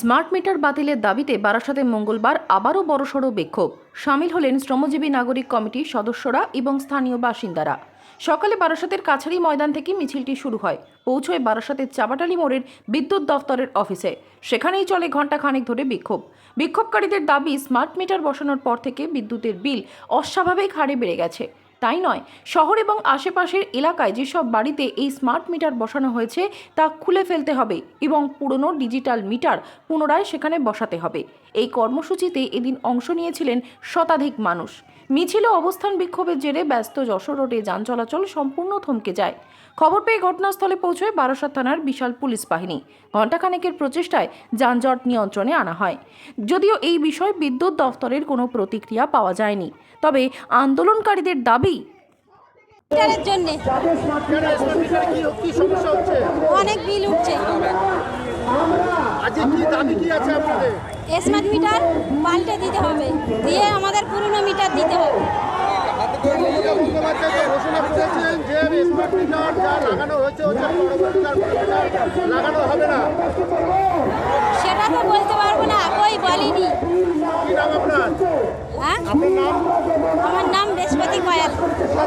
Smart meter বাতিলের দাবিতে বারাসাতে মঙ্গলবার আবারও বড়সড় বিক্ষোভ। সামিল হলেন শ্রমজীবী নাগরিক কমিটির সদস্যরা এবং স্থানীয় বাসিন্দারা। সকালে বারাসাতের কাছারি ময়দান থেকে মিছিলটি শুরু হয়। পৌঁছয় বারাসাতের চাবাটালি মোড়ের বিদ্যুৎ দফতরের অফিসে। সেখানেই চলে ঘণ্টাখানেক ধরে বিক্ষোভ। বিক্ষোভকারীদের দাবি, স্মার্ট মিটার বসানোর পর থেকে বিদ্যুতের বিল অস্বাভাবিক হারে বেড়ে গেছে। তাই নয়। শহর এবং আশেপাশের এলাকায় যেসব বাড়িতে এই স্মার্ট মিটার বসানো হয়েছে, তা খুলে ফেলতে হবে এবং পুরনো ডিজিটাল মিটার পুনরায় সেখানে বসাতে হবে। এই কর্মসূচিতে এদিন অংশ নিয়েছিলেন শতাধিক মানুষ। মিছিল অবস্থান বিক্ষোভের জেরে ব্যস্ত যশোর রোডে যান চলাচল সম্পূর্ণ থমকে যায়। খবর পেয়ে ঘটনাস্থলে পৌঁছয় বারাসাত থানার বিশাল পুলিশ বাহিনী। ঘণ্টাখানেকের প্রচেষ্টায় যানজট নিয়ন্ত্রণে আনা হয়। যদিও এই বিষয়ে বিদ্যুৎ দফতরের কোনো প্রতিক্রিয়া পাওয়া যায়নি। তবে আন্দোলনকারীদের দাবি মিটারের জন্য। অনেক বিল উঠছে। স্মার্ট মিটার পাল্টে দিতে হবে। দিয়ে আমাদের পুরনো মিটার দিতে হবে। সেটা তো বলতে পারব না কই বলিনি। হ্যাঁ? আমার নাম বৃহস্পতি